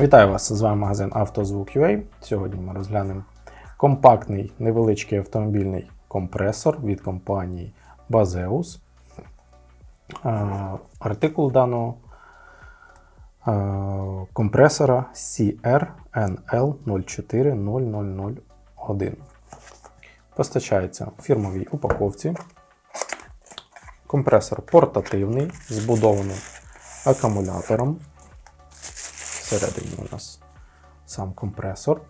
Вітаю вас! З вами магазин «Автозвук.UA». Сьогодні ми розглянемо компактний невеличкий автомобільний компресор від компанії Bazeus. Е, Артикул даного компресора CRNL04001. Постачається у фірмовій упаковці. Компресор портативний, збудований акумулятором. Всередині у нас сам компресор.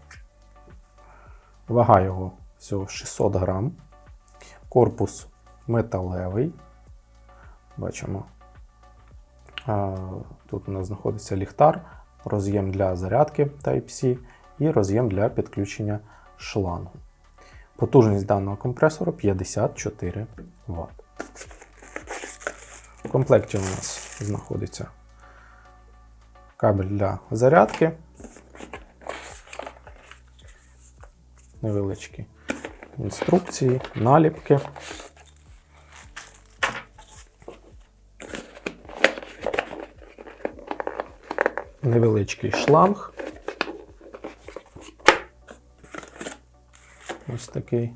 Вага його всього 600 грам. Корпус металевий. Бачимо. Тут у нас знаходиться ліхтар, роз'єм для зарядки Type-C і роз'єм для підключення шлангу. Потужність даного компресора 54 Вт. В комплекті у нас знаходиться кабель для зарядки. Невеличкі інструкції, наліпки. Невеличкий шланг. Ось такий.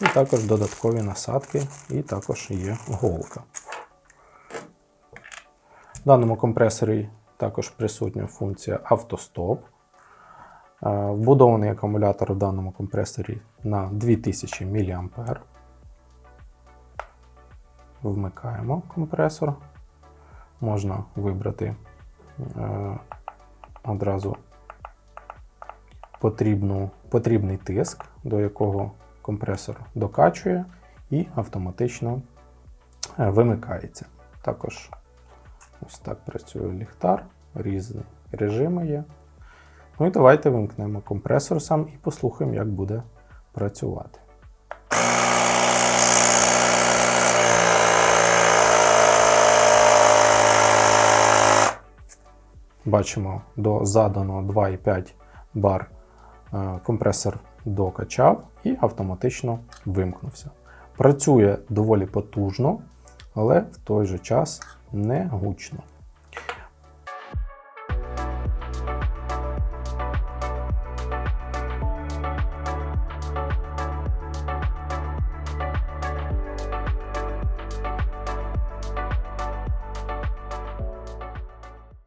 І також додаткові насадки, і також є голка. В даному компресорі також присутня функція автостоп. Е, Вбудований акумулятор в даному компресорі на 2000 мА. Вмикаємо компресор. Можна вибрати е, одразу потрібну, потрібний тиск, до якого компресор докачує і автоматично е, вимикається. Також Ось так працює ліхтар, різні режими є. Ну і давайте вимкнемо компресор сам і послухаємо, як буде працювати. Бачимо, до заданого 2,5 бар е, компресор докачав і автоматично вимкнувся. Працює доволі потужно, але в той же час не гучно.